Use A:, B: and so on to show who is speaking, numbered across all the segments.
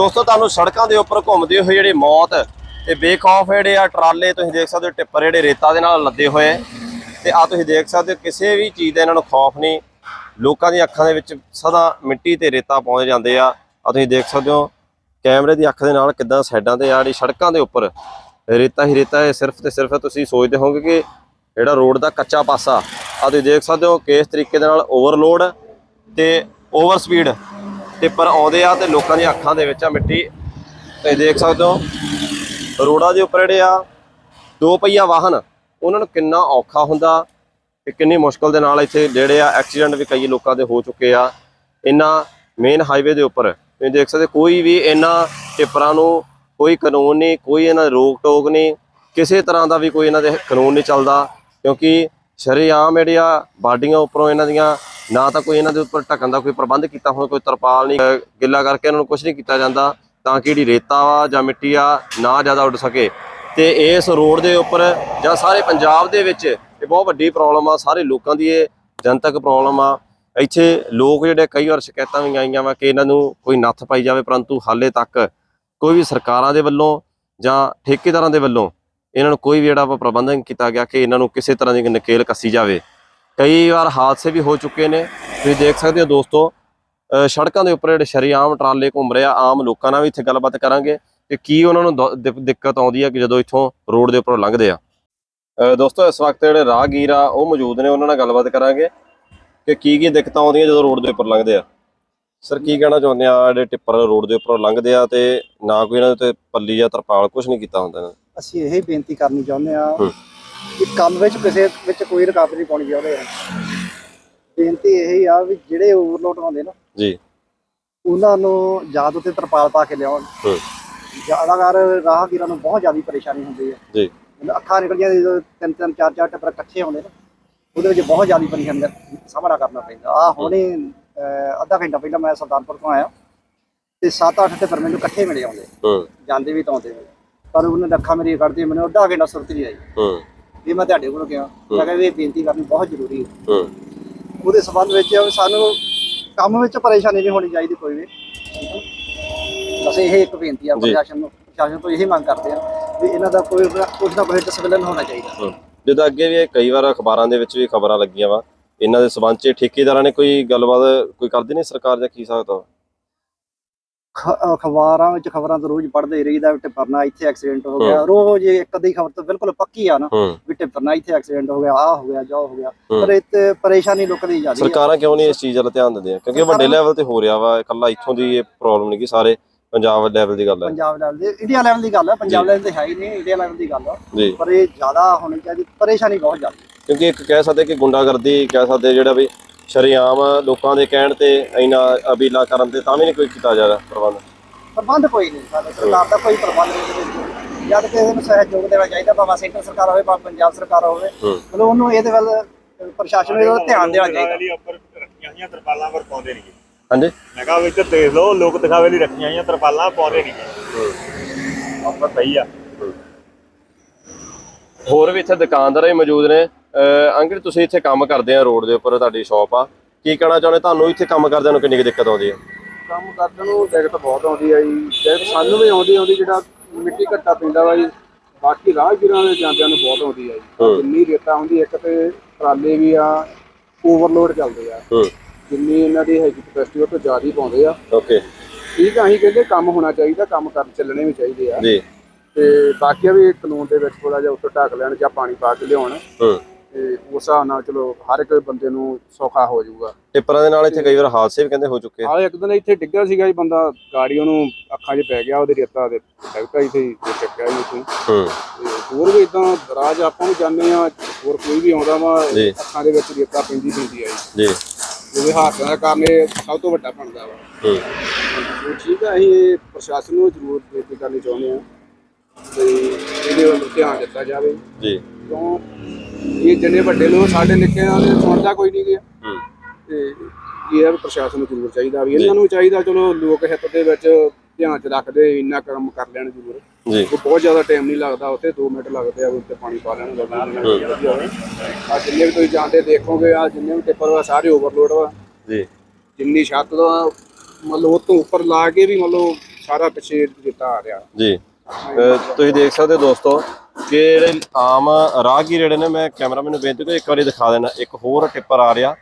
A: ਦੋਸਤੋ, ਤੁਹਾਨੂੰ ਸੜਕਾਂ ਦੇ ਉੱਪਰ ਘੁੰਮਦੇ ਹੋਏ ਜਿਹੜੇ ਮੌਤ ਤੇ ਬੇਖੌਫ ਜਿਹੜੇ ਆ ਟਰਾਲੇ, ਤੁਸੀਂ ਦੇਖ ਸਕਦੇ ਹੋ ਟਿੱਪਰ ਜਿਹੜੇ ਰੇਤਾ ਦੇ ਨਾਲ ਲੱਦੇ ਹੋਏ ਤੇ ਆ ਤੁਸੀਂ ਦੇਖ ਸਕਦੇ ਹੋ ਕਿਸੇ ਵੀ ਚੀਜ਼ ਦਾ ਇਹਨਾਂ ਨੂੰ ਖੌਫ ਨਹੀਂ। ਲੋਕਾਂ ਦੀਆਂ ਅੱਖਾਂ ਦੇ ਵਿੱਚ ਸਦਾ ਮਿੱਟੀ ਤੇ ਰੇਤਾ ਪਹੁੰਚ ਜਾਂਦੇ ਆ। ਆ ਤੁਸੀਂ ਦੇਖ ਸਕਦੇ ਹੋ ਕੈਮਰੇ ਦੀ ਅੱਖ ਦੇ ਨਾਲ ਕਿੱਦਾਂ ਸਾਈਡਾਂ ਤੇ ਆ ਜਿਹੜੀ ਸੜਕਾਂ ਦੇ ਉੱਪਰ ਰੇਤਾ ਹੀ ਰੇਤਾ ਹੈ। ਸਿਰਫ ਤੇ ਸਿਰਫ ਤੁਸੀਂ ਸੋਚਦੇ ਹੋਵੋਗੇ ਕਿ ਜਿਹੜਾ ਰੋਡ ਦਾ ਕੱਚਾ ਪਾਸਾ ਆ ਤੁਸੀਂ ਦੇਖ ਸਕਦੇ ਹੋ ਕਿਸ ਤਰੀਕੇ ਦੇ ਨਾਲ ਓਵਰਲੋਡ ਤੇ ਓਵਰ ਸਪੀਡ ਟਿੱਪਰ ਆਉਂਦੇ ਆ ਤੇ ਲੋਕਾਂ ਦੀਆਂ ਅੱਖਾਂ ਦੇ ਵਿੱਚ ਆ ਮਿੱਟੀ। ਤੁਸੀਂ ਦੇਖ ਸਕਦੇ ਹੋ ਰੋਡਾਂ ਦੇ ਉੱਪਰ ਜਿਹੜੇ ਆ, ਦੋ ਪਹੀਆ ਵਾਹਨ, ਉਹਨਾਂ ਨੂੰ ਕਿੰਨਾ ਔਖਾ ਹੁੰਦਾ ਤੇ ਕਿੰਨੀ ਮੁਸ਼ਕਲ ਦੇ ਨਾਲ ਇੱਥੇ ਜਿਹੜੇ ਆ ਐਕਸੀਡੈਂਟ ਵੀ ਕਈ ਲੋਕਾਂ ਦੇ ਹੋ ਚੁੱਕੇ ਆ। ਇਹਨਾਂ ਮੇਨ ਹਾਈਵੇ ਦੇ ਉੱਪਰ, ਤੁਸੀਂ ਦੇਖ ਸਕਦੇ, ਕੋਈ ਵੀ ਇਹਨਾਂ ਟਿੱਪਰਾਂ ਨੂੰ ਕੋਈ ਕਾਨੂੰਨ ਨਹੀਂ, ਕੋਈ ਇਹਨਾਂ ਦੀ ਰੋਕ ਟੋਕ ਨਹੀਂ, ਕਿਸੇ ਤਰ੍ਹਾਂ ਦਾ ਵੀ ਕੋਈ ਇਹਨਾਂ ਦੇ ਕਾਨੂੰਨ ਨਹੀਂ ਚੱਲਦਾ ਕਿਉਂਕਿ ਸ਼ਰੇਆਮ ਜਿਹੜੇ ਆ, ਬਾਡੀਆਂ ਉੱਪਰੋਂ ਇਹਨਾਂ ਦੀਆਂ ਨਾ ਤਾਂ ਕੋਈ ਇਹਨਾਂ ਦੇ ਉੱਪਰ ਢੱਕਣ ਦਾ ਕੋਈ ਪ੍ਰਬੰਧ ਕੀਤਾ ਹੋਇਆ ਕੋਈ ਤਰਪਾਲ ਨਹੀਂ ਗਿੱਲਾ ਕਰਕੇ ਇਹਨਾਂ ਨੂੰ ਕੁਝ ਨਹੀਂ ਕੀਤਾ ਜਾਂਦਾ, ਤਾਂ ਕਿ ਜਿਹੜੀ ਰੇਤਾ ਵਾ ਜਾਂ ਮਿੱਟੀ ਆ ਨਾ ਜ਼ਿਆਦਾ ਉੱਡ ਸਕੇ। ਤੇ ਇਸ ਰੋਡ ਦੇ ਉੱਪਰ ਜਾਂ ਸਾਰੇ ਪੰਜਾਬ ਦੇ ਵਿੱਚ ਇਹ ਬਹੁਤ ਵੱਡੀ ਪ੍ਰੋਬਲਮ ਆ, ਸਾਰੇ ਲੋਕਾਂ ਦੀ ਇਹ ਜਨਤਕ ਪ੍ਰੋਬਲਮ ਆ। ਇੱਥੇ ਲੋਕ ਜਿਹੜੇ ਕਈ ਵਾਰ ਸ਼ਿਕਾਇਤਾਂ ਵੀ ਆਈਆਂ ਵਾ ਕਿ ਇਹਨਾਂ ਨੂੰ ਕੋਈ ਨੱਥ ਪਾਈ ਜਾਵੇ, ਪਰੰਤੂ ਹਾਲੇ ਤੱਕ ਕੋਈ ਵੀ ਸਰਕਾਰਾਂ ਦੇ ਵੱਲੋਂ ਜਾਂ ਠੇਕੇਦਾਰਾਂ ਦੇ ਵੱਲੋਂ ਇਹਨਾਂ ਨੂੰ ਕੋਈ ਵੀ ਜਿਹੜਾ ਵਾ ਪ੍ਰਬੰਧ ਕੀਤਾ ਗਿਆ ਕਿ ਇਹਨਾਂ ਨੂੰ ਕਿਸੇ ਤਰ੍ਹਾਂ ਦੀ ਨਕੇਲ ਕੱਸੀ ਜਾਵੇ। ਕਈ ਵਾਰ ਹਾਦਸੇ ਵੀ ਹੋ ਚੁੱਕੇ ਨੇ ਤੁਸੀਂ ਦੇਖ ਸਕਦੇ ਹੋ ਦੋਸਤੋ ਸੜਕਾਂ ਦੇ ਉੱਪਰ ਜਿਹੜੇ ਸ਼ਰੇਆਮ ਟਰਾਲੇ ਘੁੰਮ ਰਹੇ ਆਮ ਲੋਕਾਂ ਨਾਲ ਵੀ ਇੱਥੇ ਗੱਲਬਾਤ ਕਰਾਂਗੇ ਕਿ ਕੀ ਉਹਨਾਂ ਨੂੰ ਦਿੱਕਤ ਆਉਂਦੀ ਹੈ ਕਿ ਜਦੋਂ ਇੱਥੋਂ ਰੋਡ ਦੇ ਉੱਪਰੋਂ ਲੰਘਦੇ ਆ ਦੋਸਤੋ ਇਸ ਵਕਤ ਜਿਹੜੇ ਰਾਹਗੀਰ ਆ ਉਹ ਮੌਜੂਦ ਨੇ ਉਹਨਾਂ ਨਾਲ ਗੱਲਬਾਤ ਕਰਾਂਗੇ ਕਿ ਕੀ ਕੀ ਦਿੱਕਤਾਂ ਆਉਂਦੀਆਂ ਜਦੋਂ ਰੋਡ ਦੇ ਉੱਪਰ ਲੰਘਦੇ ਆ ਸਰ ਕੀ ਕਹਿਣਾ ਚਾਹੁੰਦੇ ਆ ਜਿਹੜੇ ਟਿੱਪਰ ਰੋਡ ਦੇ ਉੱਪਰੋਂ ਲੰਘਦੇ ਆ ਤੇ ਨਾ ਕੋਈ ਇਹਨਾਂ ਦੇ ਉੱਤੇ ਪੱਲੀ ਜਾਂ ਤਰਪਾਲ ਕੁਝ ਨਹੀਂ ਕੀਤਾ ਹੁੰਦਾ ਇਹਨਾਂ।
B: ਅਸੀਂ ਇਹ ਬੇਨਤੀ ਕਰਨੀ ਚਾਹੁੰਦੇ ਆ
A: ਹੂੰ।
B: ਕਿ ਕੰਮ ਵਿੱਚ ਕਿਸੇ ਵਿੱਚ ਕੋਈ ਰੁਕਾਵਟ ਨਹੀਂ ਪਾਉਣੀ ਚਾਹੁੰਦੇ। ਆ ਬੇਨਤੀ ਇਹ ਹੀ ਆ ਵੀ ਜਿਹੜੇ ਓਵਰਲੋਡ ਆਉਂਦੇ ਨਾ
A: ਜੀ।
B: ਉਹਨਾਂ ਨੂੰ ਯਾਦ ਉੱਤੇ ਤਰਪਾਲ ਪਾ ਕੇ ਲਿਆਉਣ।
A: ਹੂੰ।
B: ਜ਼ਿਆਦਾਤਰ ਰਾਹਗੀਰਾਂ ਨੂੰ ਬਹੁਤ ਜ਼ਿਆਦਾ ਪਰੇਸ਼ਾਨੀ ਹੁੰਦੀ ਹੈ।
A: ਜੀ।
B: ਅੱਖਾਂ ਨਿਕਲ ਜਾਂਦੀਆਂ ਜਦੋਂ ਤਿੰਨ ਤਿੰਨ ਚਾਰ ਚਾਰ ਟੱਪਰ ਇਕੱਠੇ ਆਉਂਦੇ ਨਾ ਉਹਦੇ ਵਿੱਚ ਬਹੁਤ ਜ਼ਿਆਦਾ ਪਰੇਸ਼ਾਨੀ ਦਾ ਸਾਹਮਣਾ ਕਰਨਾ ਪੈਂਦਾ। ਆ ਹੁਣੇ ਅੱਧਾ ਘੰਟਾ ਪਹਿਲਾਂ ਮੈਂ ਸਰਦਾਰਪੁਰ ਤੋਂ ਆਇਆ। ਤੇ 7-8 ਟੱਪਰ ਮੈਨੂੰ ਇਕੱਠੇ ਮਿਲੇ ਆਉਂਦੇ।
A: ਹੂੰ।
B: ਜਾਂਦੇ ਵੀ ਤਾਂ ਆਉਂਦੇ। ਪਰ ਉਹਨਾਂ ਨੇ ਅੱਖਾਂ ਮੇਰੀ ਕੱਢਦੀ ਮੈਨੂੰ ਅੱਧਾ ਘੰਟਾ ਸੁਰਤ ਨਹੀਂ ਆਈ। ਵੀ ਮੈਂ ਤੁਹਾਡੇ ਕੋਲ ਗਿਆ ਮੈਂ ਕਿਹਾ ਵੀ ਇਹ ਬੇਨਤੀ ਕਰਨੀ ਬਹੁਤ ਜ਼ਰੂਰੀ ਹੈ।
A: ਹੂੰ।
B: ਉਹਦੇ ਸੰਬੰਧ ਵਿੱਚ ਸਾਨੂੰ ਕੰਮ ਵਿੱਚ ਪਰੇਸ਼ਾਨੀ ਨਹੀਂ ਹੋਣੀ ਚਾਹੀਦੀ ਕੋਈ ਵੀ। ਬਸ ਇਹ ਇੱਕ ਬੇਨਤੀ ਆ। ਪ੍ਰਸ਼ਾਸਨ ਨੂੰ। ਪ੍ਰਸ਼ਾਸਨ ਤੋਂ ਇਹੀ ਮੰਗ ਕਰਦੇ ਆ ਵੀ ਇਹਨਾਂ ਦਾ ਕੋਈ ਕੁਝ ਨਾ ਕੋਈ ਡਿਸਪਲਿਨ ਹੋਣਾ ਚਾਹੀਦਾ।
A: ਜਿੱਦਾਂ ਅੱਗੇ ਵੀ ਇਹ ਕਈ ਵਾਰ ਅਖਬਾਰਾਂ ਦੇ ਵਿੱਚ ਵੀ ਖਬਰਾਂ ਲੱਗੀਆਂ ਵਾ। ਇਹਨਾਂ ਦੇ ਸਬੰਧ 'ਚ ਠੇਕੇਦਾਰਾਂ ਨੇ ਕੋਈ ਗੱਲਬਾਤ ਕੋਈ ਕਰਦੀ ਨਹੀਂ ਸਰਕਾਰ ਜਾਂ ਕੀ ਸਕਦਾ
B: ਅਖਬਾਰਾਂ ਵਿੱਚ ਖਬਰਾਂ ਤਾਂ ਰੋਜ਼ ਪੜ੍ਹਦੇ ਹੀ ਰਹੀਦਾ ਵੀ ਟਿੱਪਰਨਾ ਇੱਥੇ ਐਕਸੀਡੈਂਟ ਹੋ ਗਿਆ।
A: ਹੂੰ।
B: ਰੋਜ਼ ਇੱਕ ਅੱਧੀ ਖਬਰ ਤਾਂ ਬਿਲਕੁਲ ਪੱਕੀ ਆ ਨਾ
A: ਹੂੰ।
B: ਵੀ ਟਿੱਪਰਨਾ ਇੱਥੇ ਐਕਸੀਡੈਂਟ ਹੋ ਗਿਆ ਆਹ ਹੋ ਗਿਆ ਜਾ ਹੋ ਗਿਆ।
A: ਹੂੰ।
B: ਪਰ ਇੱਥੇ ਪਰੇਸ਼ਾਨੀ ਲੋਕਾਂ ਦੀ ਜ਼ਿਆਦਾ ਹੈ
A: ਸਰਕਾਰਾਂ ਕਿਉਂ ਨਹੀਂ ਇਸ ਚੀਜ਼ ਵੱਲ ਧਿਆਨ ਦਿੰਦੀਆਂ? ਕਿਉਂਕਿ ਵੱਡੇ ਲੈਵਲ ਤੇ ਹੋ ਰਿਹਾ ਵਾ ਇਕੱਲਾ ਇੱਥੋਂ ਦੀ ਇਹ ਪ੍ਰੋਬਲਮ ਨਹੀਂ ਕਿ ਸਾਰੇ ਪੰਜਾਬ ਲੈਵਲ ਦੀ ਗੱਲ ਹੈ।
B: ਪੰਜਾਬ ਲੈਵਲ ਦੀ ਇੰਡੀਆ ਲੈਵਲ ਦੀ ਗੱਲ ਹੈ ਪੰਜਾਬ ਲੈਵਲ ਤੇ ਹੈ ਹੀ ਨਹੀਂ ਇੰਡੀਆ ਲੈਵਲ ਦੀ ਗੱਲ ਆ।
A: ਜੀ।
B: ਪਰ ਇਹ ਜ਼ਿਆਦਾ ਹੋਣੀ ਚਾਹੀਦੀ ਪਰੇਸ਼ਾਨੀ ਬਹੁਤ ਜ਼ਿਆਦਾ।
A: ਕਿਉਂਕਿ ਇੱਕ ਕਹਿ ਸਕਦੇ ਕਿ ਗੁੰਡਾਗਰਦੀ ਕਹਿ ਸਕਦੇ ਜਿਹੜਾ ਵੀ ਸ਼ਰੇਆਮ ਲੋਕਾਂ ਦੇ ਕਹਿਣ ਤੇ ਇੰਨਾ ਅਬੀਲਾ ਕਰਨ ਤੇ ਤਾਂ ਵੀ ਨਹੀਂ ਕੋਈ ਕੀਤਾ ਜਾ ਰਿਹਾ ਪ੍ਰਬੰਧ।
B: ਪ੍ਰਬੰਧ ਕੋਈ ਨਹੀਂ ਸਾਡੇ ਸਰਕਾਰ ਦਾ ਕੋਈ ਪ੍ਰਬੰਧ ਨਹੀਂ ਜਦ ਕਿਸੇ ਨੂੰ ਸਹਿਯੋਗ ਦੇਣਾ ਚਾਹੀਦਾ ਭਾਵੇਂ ਸੈਂਟਰ ਸਰਕਾਰ ਹੋਵੇ ਭਾਵੇਂ ਪੰਜਾਬ ਸਰਕਾਰ ਹੋਵੇ ਮਤਲਬ ਉਹਨੂੰ ਇਹਦੇ ਵੱਲ ਪ੍ਰਸ਼ਾਸਨ ਨੂੰ ਇਹਦੇ ਵੱਲ ਧਿਆਨ ਦੇਣਾ ਚਾਹੀਦਾ।
C: ਉੱਪਰ ਰੱਖੀਆਂ ਹੋਈਆਂ ਤਰਪਾਲਾਂ ਪਰ ਪਾਉਂਦੇ ਨਹੀਂ।
A: ਹਾਂਜੀ।
C: ਮੈਂ ਕਿਹਾ ਵਿੱਚ ਦੇਖ ਲਓ ਲੋਕ ਦਿਖਾਵੇ ਲਈ ਰੱਖੀਆਂ ਹੋਈਆਂ ਤਰਪਾਲਾਂ ਪਾਉਂਦੇ ਨਹੀਂ। ਉੱਪਰ ਪਈ ਆ।
A: ਹੋਰ ਵੀ ਇੱਥੇ ਦੁਕਾਨਦਾਰ ਹੀ ਮੌਜੂਦ ਨੇ। ਅੰਕਲ ਤੁਸੀਂ ਇੱਥੇ ਕੰਮ ਕਰਦੇ ਆ ਰੋਡ ਦੇ ਉੱਪਰ ਤੁਹਾਡੀ ਸ਼ਾਪ ਆ। ਕੀ ਕਹਿਣਾ ਚਾਹੁੰਦੇ? ਤੁਹਾਨੂੰ ਇੱਥੇ ਕੰਮ ਕਰਦਿਆਂ ਨੂੰ ਕਿੰਨੀ ਕੁ ਦਿੱਕਤ ਆਉਂਦੀ ਹੈ
D: ਕੰਮ ਕਰਦੇ ਨੂੰ ਦਿੱਕਤ ਬਹੁਤ ਆਉਂਦੀ ਆ ਜੀ। ਦਿੱਕਤ ਸਾਨੂੰ ਵੀ ਆਉਂਦੀ ਆਉਂਦੀ ਜਿਹੜਾ ਮਿੱਟੀ ਘੱਟਾ ਪੈਂਦਾ ਵਾ ਜੀ। ਬਾਕੀ ਰਾਹਗੀਰਾਂ ਦੇ ਜਾਂਦਿਆਂ ਨੂੰ ਬਹੁਤ ਆਉਂਦੀ ਆ। ਜੀ। ਜਿੰਨੀ ਰੇਤਾ ਹੁੰਦੀ ਇੱਕ ਤੇ ਟਰਾਲੇ ਵੀ ਆ ਓਵਰਲੋਡ ਚੱਲਦੇ ਆ। ਜਿੰਨੀ ਇਹਨਾਂ ਦੀ ਹੈਗੀ ਕਪੈਸਿਟੀ ਉਹ ਤੋਂ ਜ਼ਿਆਦਾ ਹੀ ਪਾਉਂਦੇ ਆ।
A: ਓਕੇ।
D: ਠੀਕ ਆ ਅਸੀਂ ਕਹਿੰਦੇ ਕੰਮ ਹੋਣਾ ਚਾਹੀਦਾ ਕੰਮ ਕਰ ਚੱਲਣੇ ਵੀ ਚਾਹੀਦੇ ਆ।
A: ਜੀ।
D: ਤੇ ਬਾਕੀ ਆ ਵੀ ਕਾਨੂੰਨ ਦੇ ਵਿੱਚ ਥੋੜਾ ਜਿਹਾ ਉੱਤੋਂ ਢੱਕ ਲੈਣ ਜਾਂ ਪਾਣੀ ਪਾ ਕੇ ਲਿਆਉਣ।
A: ਹੂੰ।
D: ਤੇ ਉਸ ਹਿਸਾਬ ਨਾਲ ਚਲੋ ਹਰ ਇੱਕ ਬੰਦੇ ਨੂੰ ਸੌਖਾ ਹੋ ਜਾਊਗਾ।
A: ਟਿੱਪਰਾਂ ਦੇ ਨਾਲ ਇੱਥੇ ਕਈ ਵਾਰ ਹਾਦਸੇ ਵੀ ਕਹਿੰਦੇ ਹੋ ਚੁੱਕੇ
D: ਆ। ਇੱਕ ਦਿਨ ਇੱਥੇ ਡਿੱਗਾ ਸੀਗਾ ਜੀ ਬੰਦਾ ਗਾੜੀ ਉਹਨੂੰ ਅੱਖਾਂ 'ਚ ਪੈ ਗਿਆ ਉਹਦੇ ਰੇਤਾ ਦੇ ਡਿੱਗਦਾ ਇੱਥੇ ਹੀ ਤੇ ਚੱਕਿਆ ਜੀ ਉੱਥੋਂ।
A: ਹੂੰ।
D: ਤੇ ਹੋਰ ਵੀ ਇਦਾਂ ਰਾਜ ਆਪਾਂ ਵੀ ਜਾਂਦੇ ਆ ਹੋਰ ਕੋਈ ਵੀ ਆਉਂਦਾ ਵਾ
A: ਜੀ।
D: ਅੱਖਾਂ ਦੇ ਵਿੱਚ ਰੇਤਾ ਪੈਂਦੀ ਪੈਂਦੀ ਆ ਜੀ।
A: ਜੀ।
D: ਜਿਹਦੇ ਹਾਦਸਿਆਂ ਦਾ ਕਾਰਨ ਇਹ ਸਭ ਤੋਂ ਵੱਡਾ ਬਣਦਾ ਵਾ।
A: ਹੂੰ।
D: ਤੇ ਠੀਕ ਆ ਅਸੀਂ ਇਹ ਪ੍ਰਸ਼ਾਸਨ ਨੂੰ ਜ਼ਰੂਰ ਬੇਨਤੀ ਕਰਨੀ ਚਾਹੁੰਦੇ ਆ ਤੇ ਇਹਦੇ ਵੱਲ ਧਿਆਨ ਦਿੱਤਾ ਜਾਵੇ।
A: ਜੀ।
D: ਕਿਉਂ? ਇਹ ਜਿੰਨੇ ਵੱਡੇ ਲੋਕ ਸਾਡੇ ਨਿੱਕਿਆਂ ਦੇ ਸੁਣਦਾ ਕੋਈ ਨਹੀਂ ਗਿਆ ਤੇ ਇਹ ਵੀ ਪ੍ਰਸ਼ਾਸਨ ਨੂੰ ਜ਼ਰੂਰ ਚਾਹੀਦਾ ਵੀ ਇਹਨਾਂ ਨੂੰ ਚਾਹੀਦਾ ਚਲੋ ਲੋਕ ਹਿੱਤ ਦੇ ਵਿੱਚ ਧਿਆਨ ਚ ਰੱਖਦੇ ਇੰਨਾ ਕੰਮ ਕਰ ਲੈਣ ਜ਼ਰੂਰ।
A: ਜੀ।
D: ਬਹੁਤ ਜ਼ਿਆਦਾ ਟਾਈਮ ਨਹੀਂ ਲੱਗਦਾ ਉੱਥੇ 2 ਮਿੰਟ ਲੱਗਦੇ ਆ ਉੱਤੇ ਪਾਣੀ ਪਾ ਲੈਣ ਦਾ ਆ ਜਿੰਨੇ ਵੀ ਤੁਸੀਂ ਜਾਂਦੇ ਦੇਖੋਗੇ ਆ ਜਿੰਨੇ ਵੀ ਟਿੱਪਰ ਵਾ ਸਾਰੇ ਓਵਰਲੋਡ ਵਾ।
A: ਜੀ।
D: ਜਿੰਨੀ ਛੱਤ ਦਾ ਮਤਲਬ ਉਹ ਤੋਂ ਉੱਪਰ ਲਾ ਕੇ ਵੀ ਮਤਲਬ ਸਾਰਾ ਪਿਛੇ ਦਿੱਤਾ ਆ ਰਿਹਾ।
A: ਜੀ। ਤੁਸੀਂ ਦੇਖ ਸਕਦੇ ਹੋ ਦੋਸਤੋ ਜਿਹੜੇ ਆਮ ਰਾਹਗੀਰ ਜਿਹੜੇ ਨੇ, ਮੈਂ ਕੈਮਰਾਮੈਨ ਨੂੰ ਬੇਨਤੀ ਕਰਾਂ, ਇੱਕ ਵਾਰੀ ਦਿਖਾ ਦੇਣਾ। ਇੱਕ ਹੋਰ ਟਿੱਪਰ ਆ ਰਿਹਾ।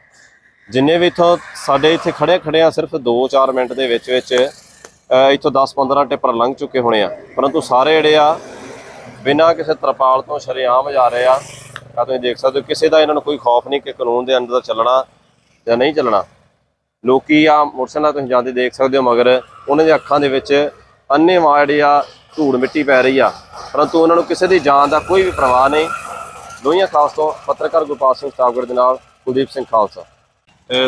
A: ਜਿੰਨੇ ਵੀ ਇਥੋਂ ਸਾਡੇ ਇੱਥੇ ਖੜੇ ਖੜੇ ਆ, ਸਿਰਫ 2-4 ਮਿੰਟ ਦੇ ਵਿੱਚ ਵਿੱਚ, ਅਹ, ਇੱਥੋਂ 10-15 ਟਿੱਪਰ ਲੰਘ ਚੁੱਕੇ ਹੋਣੇ ਆ। ਪਰੰਤੂ ਸਾਰੇ ਜਿਹੜੇ ਆ, ਬਿਨਾਂ ਕਿਸੇ ਤਰਪਾਲ ਤੋਂ ਸ਼ਰੇਆਮ ਜਾ ਰਹੇ ਆ। ਆ ਤੁਸੀਂ ਦੇਖ ਸਕਦੇ ਹੋ, ਕਿਸੇ ਦਾ ਇਹਨਾਂ ਨੂੰ ਕੋਈ ਖੌਫ ਨਹੀਂ ਕਿ ਕਾਨੂੰਨ ਦੇ ਅੰਦਰ ਚੱਲਣਾ ਜਾਂ ਨਹੀਂ ਚੱਲਣਾ। ਲੋਕੀ ਆ ਮੋਟਰਸਾਈਕਲਾਂ ਤੁਸੀਂ ਜਾਂਦੇ ਦੇਖ ਸਕਦੇ ਹੋ, ਮਗਰ ਉਹਨਾਂ ਦੀਆਂ ਅੱਖਾਂ ਦੇ ਵਿੱਚ ਅੰਨੇ ਜਿਹੜੀ ਆ, ਧੂੜ ਮਿੱਟੀ ਪੈ ਰਹੀ ਆ। ਪਰੰਤੂ ਉਹਨਾਂ ਨੂੰ ਕਿਸੇ ਦੀ ਜਾਨ ਦਾ ਕੋਈ ਵੀ ਪਰਵਾਹ ਨਹੀਂ। ਲੋਹੀਆਂ ਖਾਸ ਤੋਂ ਪੱਤਰਕਾਰ ਗੁਰਪਾਲ ਸਿੰਘ ਸਟਾਫਗੜ ਦੇ ਨਾਲ ਕੁਲਦੀਪ ਸਿੰਘ ਖਾਲਸਾ।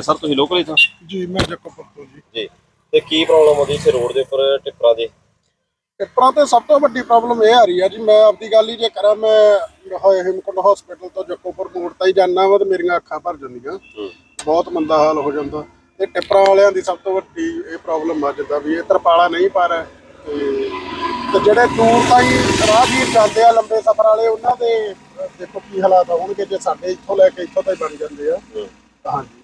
A: ਸਰ ਤੁਸੀਂ ਲੋਕਲ ਹੀ ਤੋਂ?
E: ਜੀ ਮੈਂ ਜੱਕੋਪੁਰ ਤੋਂ ਜੀ।
A: ਜੀ। ਤੇ ਕੀ ਪ੍ਰੋਬਲਮ ਆਉਂਦੀ ਇੱਥੇ ਰੋਡ ਦੇ ਉੱਪਰ ਟਿੱਪਰਾਂ ਦੀ?
E: ਟਿੱਪਰਾਂ ਤੇ ਸਭ ਤੋਂ ਵੱਡੀ ਪ੍ਰੋਬਲਮ ਇਹ ਆ ਰਹੀ ਆ ਜੀ ਮੈਂ ਆਪਦੀ ਗੱਲ ਹੀ ਜੇ ਕਰਾਂ ਮੈਂ ਹਿਮਕੁੰਡ ਹਸਪੀਟਲ ਤੋਂ ਜੱਕੋਪੁਰ ਮੋੜ ਤਾਈ ਜਾਣਾ ਵਾ ਤੇ ਮੇਰੀਆਂ ਅੱਖਾਂ ਭਰ ਜਾਂਦੀਆਂ। ਬਹੁਤ ਮੰਦਾ ਹਾਲ ਹੋ ਜਾਂਦਾ। ਤੇ ਟਿੱਪਰਾਂ ਵਾਲਿਆਂ ਦੀ ਸਭ ਤੋਂ ਵੱਡੀ ਇਹ ਪ੍ਰੋਬਲਮ ਆ ਜਿੱਦਾਂ ਵੀ ਇਹ ਤਰਪਾਲਾ ਨਹੀਂ ਪਾ ਰਿਹਾ ਤੇ ਤੇ ਜਿਹੜੇ ਦੂਰ ਤਾਈ ਰਾਹਗੀਰ ਜਾਂਦੇ ਆ ਲੰਬੇ ਸਫ਼ਰ ਵਾਲੇ ਉਹਨਾਂ ਦੇ ਦੇਖੋ ਕੀ ਹਾਲਾਤ ਹੋਣਗੇ ਜੇ ਸਾਡੇ ਇੱਥੋਂ ਲੈ ਕੇ ਇੱਥੋਂ ਤਾਈ ਬਣ ਜਾਂਦੇ ਆ। ਹਾਂਜੀ।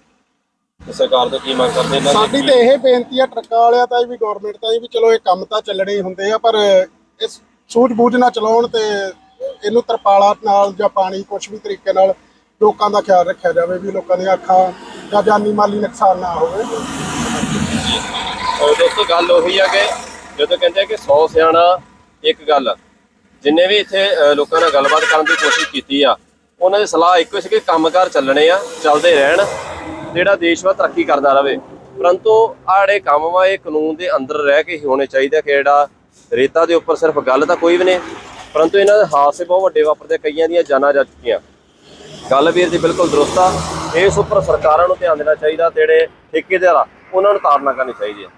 A: ਤੇ ਸਰਕਾਰ ਤੋਂ ਕੀ ਮੰਗ ਕਰਦੇ ਇਹਨਾਂ?
E: ਸਾਡੀ ਤੇ ਇਹ ਬੇਨਤੀ ਆ ਟਰੱਕਾਂ ਵਾਲਿਆਂ ਤਾਂ ਵੀ ਗਵਰਨਮੈਂਟ ਤਾਂ ਵੀ ਚਲੋ ਇਹ ਕੰਮ ਤਾਂ ਚੱਲਣੇ ਹੀ ਹੁੰਦੇ ਆ ਪਰ ਇਸ ਸੂਝ-ਬੂਝ ਨਾਲ ਚਲਾਉਣ ਤੇ ਇਹਨੂੰ ਤਰਪਾਲਾ ਨਾਲ ਜਾਂ ਪਾਣੀ ਕੁਝ ਵੀ ਤਰੀਕੇ ਨਾਲ ਲੋਕਾਂ ਦਾ ਖਿਆਲ ਰੱਖਿਆ ਜਾਵੇ ਵੀ ਲੋਕਾਂ ਦੀਆਂ ਅੱਖਾਂ ਜਾਂ ਜਾਨੀ ਮਾਲੀ ਨੁਕਸਾਨ ਨਾ ਹੋਵੇ।
A: ਦੋਸਤੋ ਗੱਲ ਉਹੀ ਆ ਕਿ ਜਦੋਂ ਕਹਿੰਦੇ ਕਿ 100 ਸਿਆਣਾ, ਇੱਕ ਗੱਲ। ਜਿੰਨੇ ਵੀ ਇੱਥੇ ਲੋਕਾਂ ਨਾਲ ਗੱਲਬਾਤ ਕਰਨ ਦੀ ਕੋਸ਼ਿਸ਼ ਕੀਤੀ ਆ, ਉਹਨਾਂ ਦੀ ਸਲਾਹ ਇੱਕੋ ਸੀ ਕਿ ਕੰਮਕਾਰ ਚੱਲਣੇ ਆ, ਚੱਲਦੇ ਰਹਿਣ, ਜਿਹੜਾ ਦੇਸ਼ ਵਾ ਤਰੱਕੀ ਕਰਦਾ ਰਹੇ ਪਰੰਤੂ ਆੜੇ ਕੰਮ ਵਾ, ਇਹ ਕਾਨੂੰਨ ਦੇ ਅੰਦਰ ਰਹਿ ਕੇ ਹੀ ਹੋਣੇ ਚਾਹੀਦੇ ਕਿ ਜਿਹੜਾ ਰੇਤਾ ਦੇ ਉੱਪਰ ਸਿਰਫ ਗੱਲ ਤਾਂ ਕੋਈ ਵੀ ਨਹੀਂ, ਪਰੰਤੂ ਇਹਨਾਂ ਦੇ ਹਾਦਸੇ ਬਹੁਤ ਵੱਡੇ ਵਾਪਰਦੇ, ਕਈਆਂ ਦੀਆਂ ਜਾਨਾਂ ਜਾ ਚੁੱਕੀਆਂ। ਗੱਲ ਵੀਰ ਜੀ ਬਿਲਕੁਲ ਦਰੁਸਤ ਆ, ਇਸ ਉੱਪਰ ਸਰਕਾਰਾਂ ਨੂੰ ਧਿਆਨ ਦੇਣਾ ਚਾਹੀਦਾ ਤੇ ਜਿਹੜੇ ਠੇਕੇਦਾਰ ਆ, ਉਹਨਾਂ ਨੂੰ ਤਾੜਨਾ ਕਰਨੀ ਚਾਹੀਦੀ ਹੈ